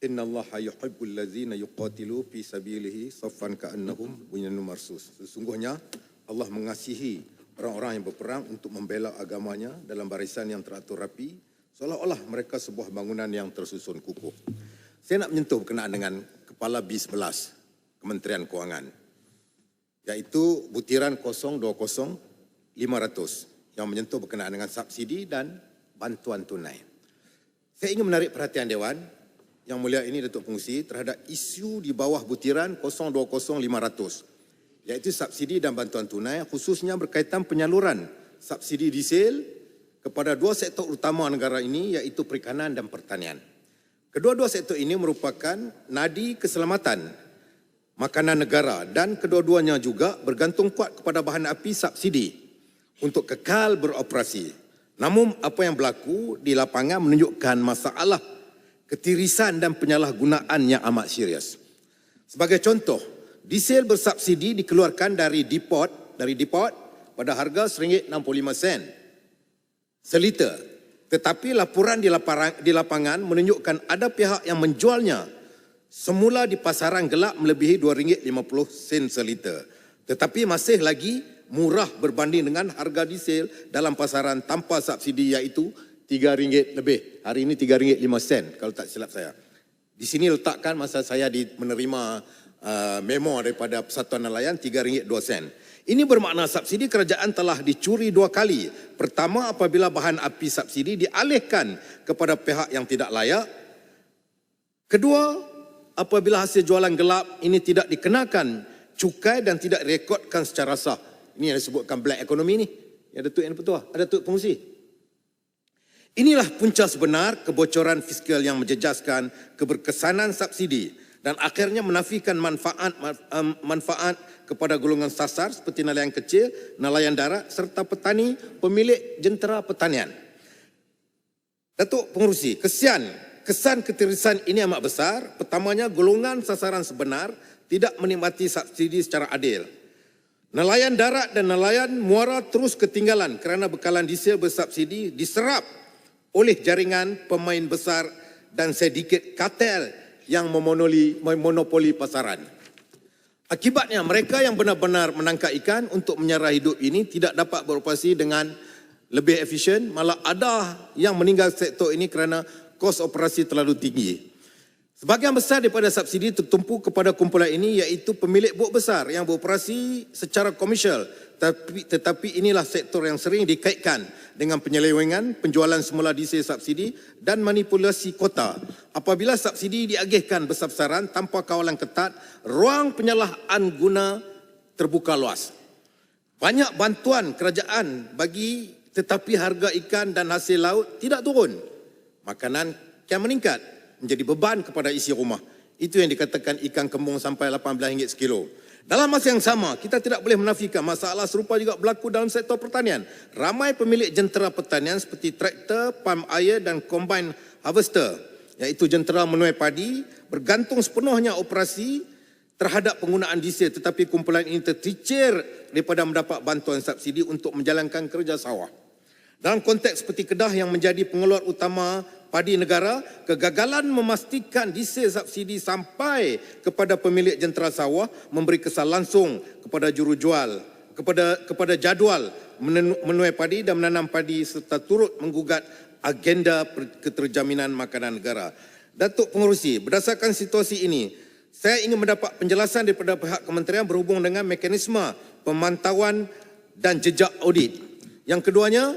Inna Allah yuhibbul ladzina yuqatilu fi sabilihi saffan ka'annahum bunyanun marsus. Sesungguhnya Allah mengasihi orang-orang yang berperang untuk membela agamanya dalam barisan yang teratur rapi seolah-olah mereka sebuah bangunan yang tersusun kukuh. Saya nak menyentuh berkenaan dengan Kepala B11 Kementerian Kewangan iaitu butiran 020 500 yang menyentuh berkenaan dengan subsidi dan bantuan tunai. Saya ingin menarik perhatian Dewan yang mulia ini Datuk Pengusi terhadap isu di bawah butiran 020500 iaitu subsidi dan bantuan tunai khususnya berkaitan penyaluran subsidi diesel kepada dua sektor utama negara ini iaitu perikanan dan pertanian. Kedua-dua sektor ini merupakan nadi keselamatan makanan negara dan kedua-duanya juga bergantung kuat kepada bahan api subsidi untuk kekal beroperasi. Namun apa yang berlaku di lapangan menunjukkan masalah ketirisan dan penyalahgunaan yang amat serius. Sebagai contoh, diesel bersubsidi dikeluarkan dari depot dari depot pada harga RM1.65 sen seliter. Tetapi laporan di lapangan, menunjukkan ada pihak yang menjualnya semula di pasaran gelap melebihi RM2.50 sen seliter. Tetapi masih lagi murah berbanding dengan harga diesel dalam pasaran tanpa subsidi iaitu RM3 lebih. Hari ini RM3.05 sen kalau tak silap saya. Di sini letakkan masa saya di menerima uh, memo daripada Persatuan Nelayan RM3.02 sen. Ini bermakna subsidi kerajaan telah dicuri dua kali. Pertama apabila bahan api subsidi dialihkan kepada pihak yang tidak layak. Kedua, apabila hasil jualan gelap ini tidak dikenakan cukai dan tidak direkodkan secara sah. Ini yang disebutkan black economy ni. Ya Datuk yang Petua, ada Datuk Pengusi. Inilah punca sebenar kebocoran fiskal yang menjejaskan keberkesanan subsidi dan akhirnya menafikan manfaat manfaat kepada golongan sasar seperti nelayan kecil, nelayan darat serta petani pemilik jentera pertanian. Datuk Pengurusi, kesian, kesan ketirisan ini amat besar. Pertamanya, golongan sasaran sebenar tidak menikmati subsidi secara adil. Nelayan darat dan nelayan muara terus ketinggalan kerana bekalan diesel bersubsidi diserap oleh jaringan pemain besar dan sedikit kartel yang memonopoli, memonopoli pasaran. Akibatnya mereka yang benar-benar menangkap ikan untuk menyerah hidup ini tidak dapat beroperasi dengan lebih efisien, malah ada yang meninggal sektor ini kerana kos operasi terlalu tinggi. Sebahagian besar daripada subsidi tertumpu kepada kumpulan ini iaitu pemilik bot besar yang beroperasi secara komersial tetapi, tetapi inilah sektor yang sering dikaitkan dengan penyelewengan, penjualan semula diesel subsidi dan manipulasi kota. Apabila subsidi diagihkan besar-besaran tanpa kawalan ketat, ruang penyalahan guna terbuka luas. Banyak bantuan kerajaan bagi tetapi harga ikan dan hasil laut tidak turun. Makanan kian meningkat menjadi beban kepada isi rumah. Itu yang dikatakan ikan kembung sampai RM18 sekilo. Dalam masa yang sama, kita tidak boleh menafikan masalah serupa juga berlaku dalam sektor pertanian. Ramai pemilik jentera pertanian seperti traktor, pam air dan combine harvester, iaitu jentera menuai padi, bergantung sepenuhnya operasi terhadap penggunaan diesel tetapi kumpulan ini tercicir daripada mendapat bantuan subsidi untuk menjalankan kerja sawah. Dalam konteks seperti Kedah yang menjadi pengeluar utama padi negara, kegagalan memastikan diesel subsidi sampai kepada pemilik jentera sawah memberi kesan langsung kepada juru jual, kepada kepada jadual menuai padi dan menanam padi serta turut menggugat agenda keterjaminan makanan negara. Datuk Pengurusi, berdasarkan situasi ini, saya ingin mendapat penjelasan daripada pihak kementerian berhubung dengan mekanisme pemantauan dan jejak audit. Yang keduanya,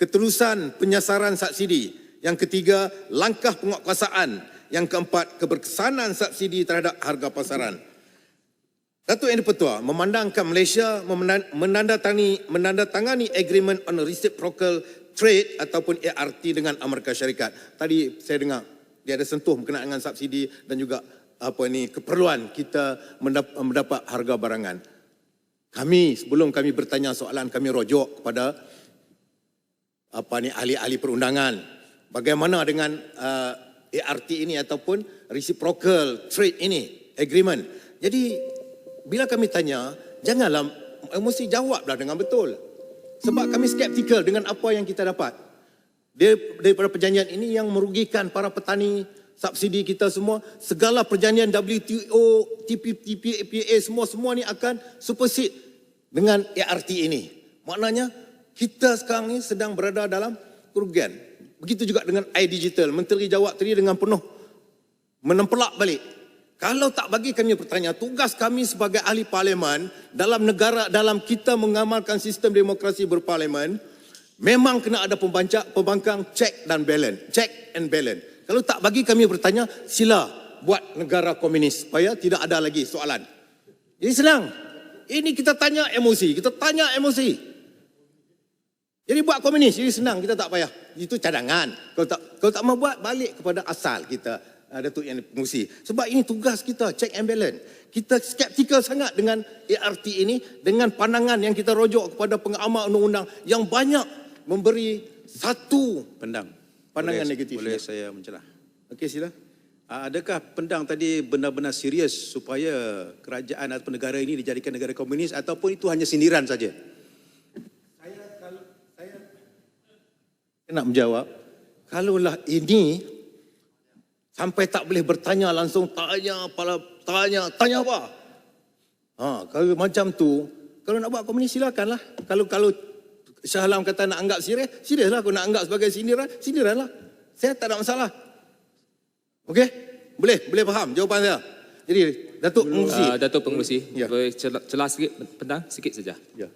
keterusan penyasaran subsidi yang ketiga, langkah penguatkuasaan. Yang keempat, keberkesanan subsidi terhadap harga pasaran. Datuk Yang Dipertua memandangkan Malaysia menandatangani, menandatangani agreement on reciprocal trade ataupun ART dengan Amerika Syarikat. Tadi saya dengar dia ada sentuh berkenaan dengan subsidi dan juga apa ini keperluan kita mendapat harga barangan. Kami sebelum kami bertanya soalan kami rojok kepada apa ni ahli-ahli perundangan bagaimana dengan uh, ART ini ataupun reciprocal trade ini agreement. Jadi bila kami tanya, janganlah eh, mesti jawablah dengan betul. Sebab kami skeptikal dengan apa yang kita dapat. Daripada perjanjian ini yang merugikan para petani subsidi kita semua, segala perjanjian WTO, TP, TPA semua semua ni akan supersede dengan ART ini. Maknanya kita sekarang ni sedang berada dalam kerugian. Begitu juga dengan iDigital. Menteri jawab tadi dengan penuh menempelak balik. Kalau tak bagi kami pertanyaan, tugas kami sebagai ahli parlimen dalam negara, dalam kita mengamalkan sistem demokrasi berparlimen, memang kena ada pembancak, pembangkang check dan balance. Check and balance. Kalau tak bagi kami bertanya, sila buat negara komunis supaya tidak ada lagi soalan. Jadi senang. Ini kita tanya emosi, kita tanya emosi. Jadi buat komunis, jadi senang, kita tak payah. Itu cadangan. Kalau tak kalau tak mau buat, balik kepada asal kita. uh, Datuk Yang Pengurusi. Sebab ini tugas kita, check and balance. Kita skeptikal sangat dengan ART ini, dengan pandangan yang kita rojok kepada pengamal undang-undang yang banyak memberi satu Pendang. Pandangan boleh, negatif. Boleh saya mencelah. Okey sila. Ah, Adakah pendang tadi benar-benar serius supaya kerajaan atau negara ini dijadikan negara komunis ataupun itu hanya sindiran saja? Saya nak menjawab, kalaulah ini sampai tak boleh bertanya langsung, tanya, pala, tanya, tanya apa? Ha, kalau macam tu, kalau nak buat komunis silakanlah. Kalau kalau Shah Alam kata nak anggap serius, seriuslah aku nak anggap sebagai sindiran, sindiranlah. Saya tak ada masalah. Okey? Boleh, boleh faham jawapan saya. Jadi, Datuk Pengurusi. Uh, Datuk Pengurusi, Ya. boleh celah, celah sikit, pendang sikit saja. Ya.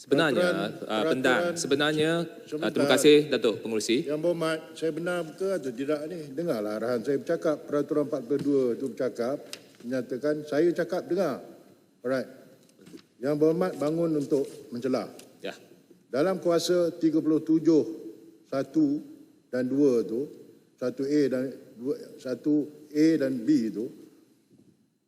Sebenarnya, Peraturan- uh, peraturan- pendang, sebenarnya, uh, Sebentar. terima kasih Datuk Pengurusi. Yang berhormat, saya benar ke atau tidak ni? Dengarlah arahan saya bercakap. Peraturan 42 itu bercakap, menyatakan saya cakap dengar. Alright. Yang berhormat bangun untuk mencelah. Ya. Dalam kuasa 37 1 dan 2 tu, 1A dan 2 1A dan B itu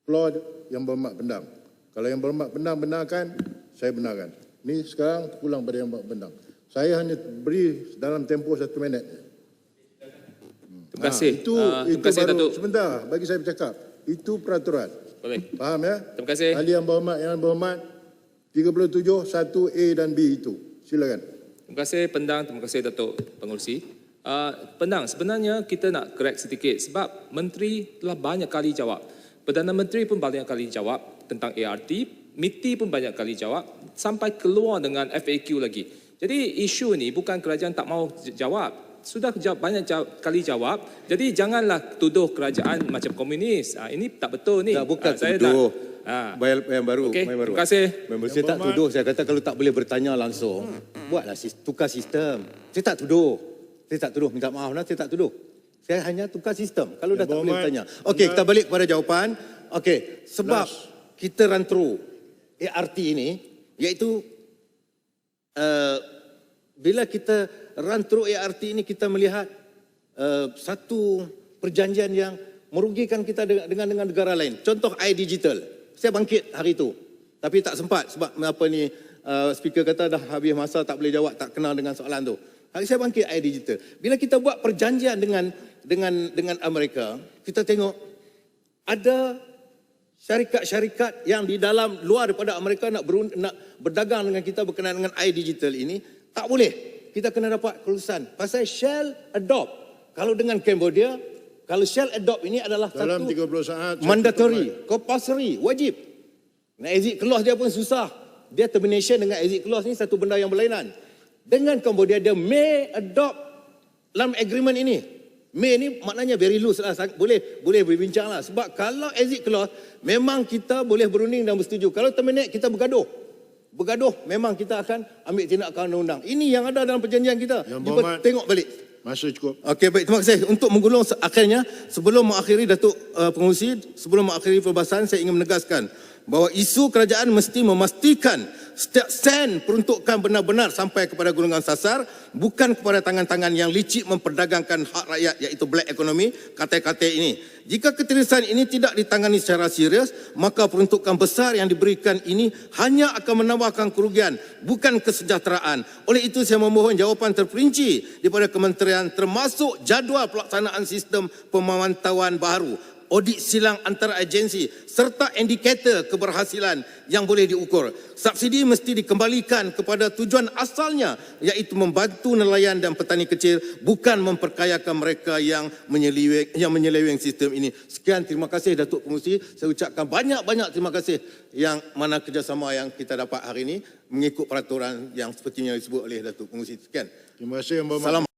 plot yang berhormat pendang. Kalau yang berhormat pendang benarkan, saya benarkan. Ni sekarang pulang pada yang pendang. Saya hanya beri dalam tempoh satu minit. Terima kasih. Ha, itu uh, itu terima kasih baru Datuk. sebentar bagi saya bercakap. Itu peraturan. Boleh. Faham ya? Terima kasih. Ahli yang berhormat yang berhormat 37 1A dan B itu. Silakan. Terima kasih pendang, terima kasih Datuk Pengurusi. Uh, pendang, sebenarnya kita nak correct sedikit sebab menteri telah banyak kali jawab. Perdana Menteri pun banyak kali jawab tentang ART, MITI pun banyak kali jawab sampai keluar dengan FAQ lagi. Jadi isu ni bukan kerajaan tak mau jawab. Sudah jawab, banyak jawab, kali jawab. Jadi janganlah tuduh kerajaan macam komunis. Ah, ini tak betul ni. Tak, bukan saya tuduh. Tak, ah. Bayar yang baru, Okey, yang baru. terima kasih. Member saya tak tuduh, saya kata kalau tak boleh bertanya langsung, buatlah sis- tukar sistem. Saya tak tuduh. Saya tak tuduh, minta maaf lah, saya tak tuduh. Saya hanya tukar sistem. Kalau dah Yang tak boleh bertanya. Okey, kita balik kepada jawapan. Okey, sebab Last. kita run through ART ini, iaitu uh, bila kita run through ART ini, kita melihat uh, satu perjanjian yang merugikan kita dengan dengan, dengan negara lain. Contoh iDigital. Saya bangkit hari itu. Tapi tak sempat sebab apa ni uh, speaker kata dah habis masa tak boleh jawab, tak kenal dengan soalan tu. Hari saya bangkit iDigital. Bila kita buat perjanjian dengan dengan dengan Amerika, kita tengok ada syarikat-syarikat yang di dalam luar daripada Amerika nak berun, nak berdagang dengan kita berkenaan dengan iDigital ini tak boleh. Kita kena dapat kelulusan. Pasal Shell adopt. Kalau dengan Cambodia, kalau Shell adopt ini adalah Dalam satu 30 saat mandatory, compulsory, wajib. Nak exit clause dia pun susah. Dia termination dengan exit clause ni satu benda yang berlainan. Dengan Cambodia dia may adopt dalam agreement ini. May ni maknanya very loose lah. Boleh boleh berbincang lah. Sebab kalau exit clause memang kita boleh berunding dan bersetuju. Kalau terminate kita bergaduh. Bergaduh memang kita akan ambil tindakan undang-undang. Ini yang ada dalam perjanjian kita. Yang Cuba tengok balik. Masa cukup. Okey baik. Terima kasih. Untuk menggulung akhirnya sebelum mengakhiri Datuk uh, Pengurusi sebelum mengakhiri perbahasan saya ingin menegaskan bahawa isu kerajaan mesti memastikan setiap sen peruntukan benar-benar sampai kepada golongan sasar bukan kepada tangan-tangan yang licik memperdagangkan hak rakyat iaitu black economy kata-kata ini jika ketirisan ini tidak ditangani secara serius maka peruntukan besar yang diberikan ini hanya akan menambahkan kerugian bukan kesejahteraan. Oleh itu saya memohon jawapan terperinci daripada kementerian termasuk jadual pelaksanaan sistem pemantauan baru audit silang antara agensi serta indikator keberhasilan yang boleh diukur. Subsidi mesti dikembalikan kepada tujuan asalnya iaitu membantu nelayan dan petani kecil bukan memperkayakan mereka yang menyeleweng yang menyeleweng sistem ini. Sekian terima kasih Datuk Pengurusi. Saya ucapkan banyak-banyak terima kasih yang mana kerjasama yang kita dapat hari ini mengikut peraturan yang sepertinya disebut oleh Datuk Pengurusi. Sekian. Terima kasih Yang Berhormat. Salam